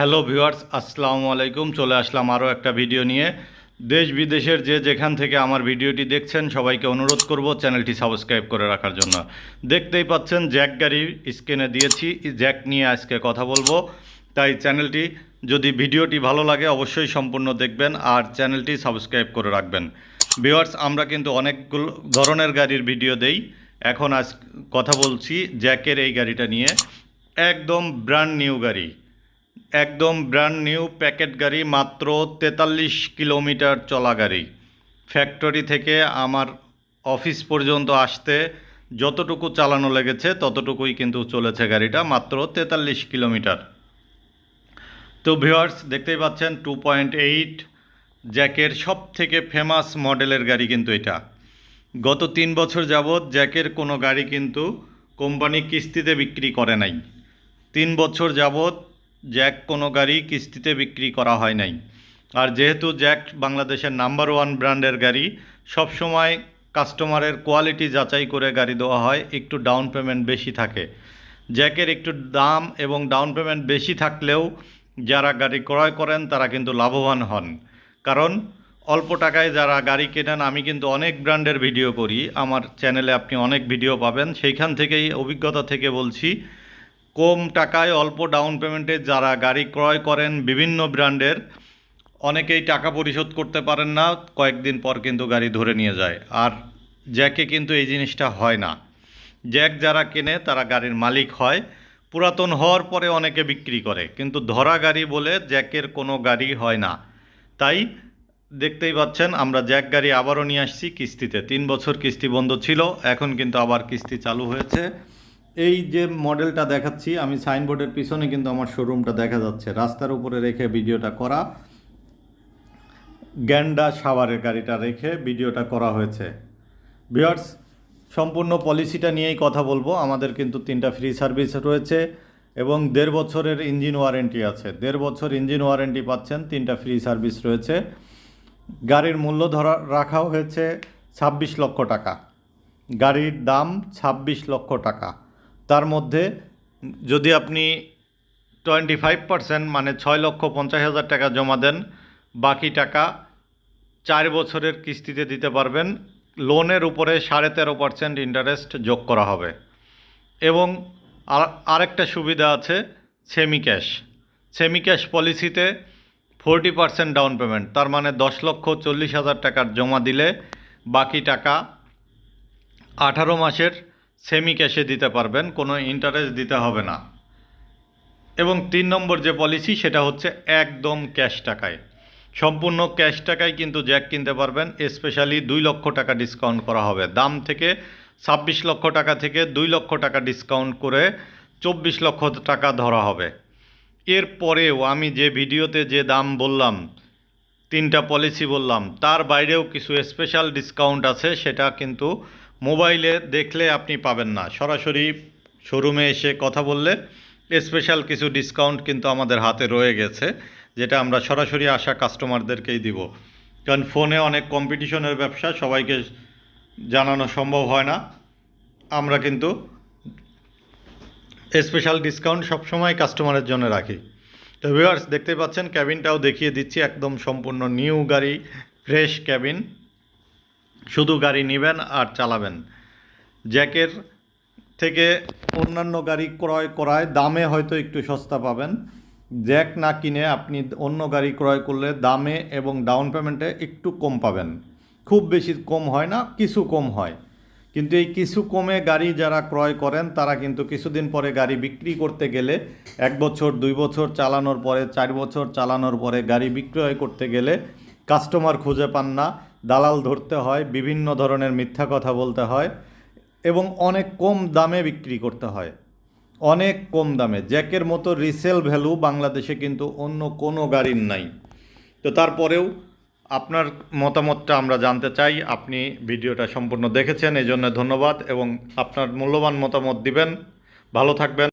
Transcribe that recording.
Hello viewers, আসসালামু আলাইকুম। চলে আসলাম আরও একটা ভিডিও নিয়ে। দেশ বিদেশের যে যেখান থেকে আমার ভিডিওটি দেখছেন, সবাইকে অনুরোধ করব চ্যানেলটি সাবস্ক্রাইব করে রাখার জন্য। দেখতেই পাচ্ছেন, জ্যাক গাড়ি স্ক্রিনে দিয়েছি। জ্যাক নিয়ে আজকে কথা বলব। তাই চ্যানেলটি, যদি ভিডিওটি ভালো লাগে, অবশ্যই সম্পূর্ণ দেখবেন আর চ্যানেলটি সাবস্ক্রাইব করে রাখবেন। ভিউয়ার্স, আমরা কিন্তু অনেকগুলো ধরনের গাড়ির ভিডিও দেই। এখন আজ কথা বলছি জ্যাকের এই গাড়িটা নিয়ে। একদম ব্র্যান্ড নিউ গাড়ি। একদম ব্র্যান্ড নিউ প্যাকেট গাড়ি মাত্র তেতাল্লিশ কিলোমিটার চলা গাড়ি। ফ্যাক্টরি থেকে আমার অফিস পর্যন্ত আসতে যতটুকু চালানো লেগেছে ততটুকুই কিন্তু চলেছে গাড়িটা, মাত্র তেতাল্লিশ কিলোমিটার। তো ভিওয়ার্স দেখতেই পাচ্ছেন টু পয়েন্ট এইট জ্যাকের সব থেকে ফেমাস মডেলের গাড়ি কিন্তু এটা। গত তিন বছর যাবৎ জ্যাকের কোনো গাড়ি কিন্তু কোম্পানি কিস্তিতে বিক্রি করে নাই। তিন বছর যাবৎ জ্যাক কোনো গাড়ি কিস্তিতে বিক্রি করা হয় নাই। আর যেহেতু জ্যাক বাংলাদেশের নাম্বার ওয়ান ব্র্যান্ডের গাড়ি, সবসময় কাস্টমারের কোয়ালিটি যাচাই করে গাড়ি দেওয়া হয়, একটু ডাউন পেমেন্ট বেশি থাকে। জ্যাকের একটু দাম এবং ডাউন পেমেন্ট বেশি থাকলেও যারা গাড়ি ক্রয় করেন, তারা কিন্তু লাভবান হন। কারণ অল্প টাকায় যারা গাড়ি কেনেন, আমি কিন্তু অনেক ব্র্যান্ডের ভিডিও করি। আমার চ্যানেলে আপনি অনেক ভিডিও পাবেন। সেইখান থেকেই অভিজ্ঞতা থেকে বলছি কম টাকায় অল্প ডাউন পেমেন্টে যারা গাড়ি ক্রয় করেন বিভিন্ন ব্র্যান্ডের, অনেকেই টাকা পরিশোধ করতে পারেন না, কয়েকদিন পর কিন্তু গাড়ি ধরে নিয়ে যায়। আর জ্যাকে কিন্তু এই জিনিসটা হয় না। জ্যাক যারা কেনে, তারা গাড়ির মালিক হয়। পুরাতন হওয়ার পরে অনেকে বিক্রি করে, কিন্তু ধরা গাড়ি বলে জ্যাকের কোনো গাড়ি হয় না। তাই দেখতেই পাচ্ছেন, আমরা জ্যাক গাড়ি আবারও নিয়ে আসছি। কিস্তিতে তিন বছর কিস্তি বন্ধ ছিল, এখন কিন্তু আবার কিস্তি চালু হয়েছে। এই যে মডেলটা দেখাচ্ছি, আমি সাইনবোর্ডের পিছনে কিন্তু আমার শোরুমটা দেখা যাচ্ছে। রাস্তার উপরে রেখে ভিডিওটা করা। গ্যান্ডা সাভারের গাড়িটা রেখে ভিডিওটা করা হয়েছে। ভিউয়ার্স, সম্পূর্ণ পলিসিটা নিয়েই কথা বলব। আমাদের কিন্তু তিনটা ফ্রি সার্ভিস রয়েছে এবং দেড় বছরের ইঞ্জিন ওয়ারেন্টি আছে। দেড় বছর ইঞ্জিন ওয়ারেন্টি পাচ্ছেন, তিনটা ফ্রি সার্ভিস রয়েছে। গাড়ির মূল্য ধরা, রাখা হয়েছে ছাব্বিশ লক্ষ টাকা। গাড়ির দাম ছাব্বিশ লক্ষ টাকা। তার মধ্যে যদি আপনি টোয়েন্টি ফাইভ পার্সেন্ট মানে ছয় লক্ষ পঞ্চাশ হাজার টাকা জমা দেন, বাকি টাকা চার বছরের কিস্তিতে দিতে পারবেন। লোনের উপরে সাড়ে তেরো পার্সেন্ট ইন্টারেস্ট যোগ করা হবে। এবং আর- আরেকটা সুবিধা আছে সেমি ক্যাশ সেমি ক্যাশ পলিসিতে ফোরটি পার্সেন্ট ডাউন পেমেন্ট তার মানে দশ লক্ষ চল্লিশ হাজার টাকার জমা দিলে বাকি টাকা আঠারো মাসের সেমি ক্যাশে দিতে পারবেন, কোনো ইন্টারেস্ট দিতে হবে না। এবং তিন নম্বর যে পলিসি সেটা হচ্ছে একদম ক্যাশ টাকায়। সম্পূর্ণ ক্যাশ টাকায় কিন্তু জ্যাক কিনতে পারবেন স্পেশালি দুই লক্ষ টাকা ডিসকাউন্ট করা হবে। দাম থেকে ছাব্বিশ লক্ষ টাকা থেকে দুই লক্ষ টাকা ডিসকাউন্ট করে চব্বিশ লক্ষ টাকা ধরা হবে। এরপরেও আমি যে ভিডিওতে যে দাম বললাম, তিনটা পলিসি বললাম, তার বাইরেও কিছু স্পেশাল ডিসকাউন্ট আছে, সেটা কিন্তু মোবাইলে দেখলে আপনি পাবেন না। সরাসরি শোরুমে এসে কথা বললে স্পেশাল কিছু ডিসকাউন্ট কিন্তু আমাদের হাতে রয়ে গেছে, যেটা আমরা সরাসরি আসা কাস্টমারদেরকেই দিব। কারণ ফোনে অনেক কম্পিটিশনের ব্যবসা, সবাইকে জানানো সম্ভব হয় না। আমরা কিন্তু স্পেশাল ডিসকাউন্ট সবসময় কাস্টমারের জন্য রাখি। তো ভিউয়ার্স দেখতে পাচ্ছেন ক্যাবিনটাও দেখিয়ে দিচ্ছি, একদম সম্পূর্ণ নিউ গাড়ি ফ্রেশ ক্যাবিন শুধু গাড়ি নেবেন আর চালাবেন। জ্যাকের থেকে অন্যান্য গাড়ি ক্রয় করায় দামে হয়তো একটু সস্তা পাবেন। জ্যাক না কিনে আপনি অন্য গাড়ি ক্রয় করলে দামে এবং ডাউন পেমেন্টে একটু কম পাবেন। খুব বেশি কম হয় না, কিছু কম হয়। কিন্তু এই কিছু কমে গাড়ি যারা ক্রয় করেন, তারা কিন্তু কিছুদিন পরে গাড়ি বিক্রি করতে গেলে, এক বছর, দুই বছর চালানোর পরে, চার বছর চালানোর পরে গাড়ি বিক্রয় করতে গেলে কাস্টমার খুঁজে পান না, দালাল ধরতে হয়, বিভিন্ন ধরনের মিথ্যা কথা বলতে হয় এবং অনেক কম দামে বিক্রি করতে হয়। অনেক কম দামে। জ্যাকের মতো রিসেল ভ্যালু বাংলাদেশে কিন্তু অন্য কোনো গাড়ির নাই। তো তারপরেও আপনার মতামতটা আমরা জানতে চাই। আপনি ভিডিওটা সম্পূর্ণ দেখেছেন এই জন্য ধন্যবাদ এবং আপনার মূল্যবান মতামত দিবেন। ভালো থাকবেন।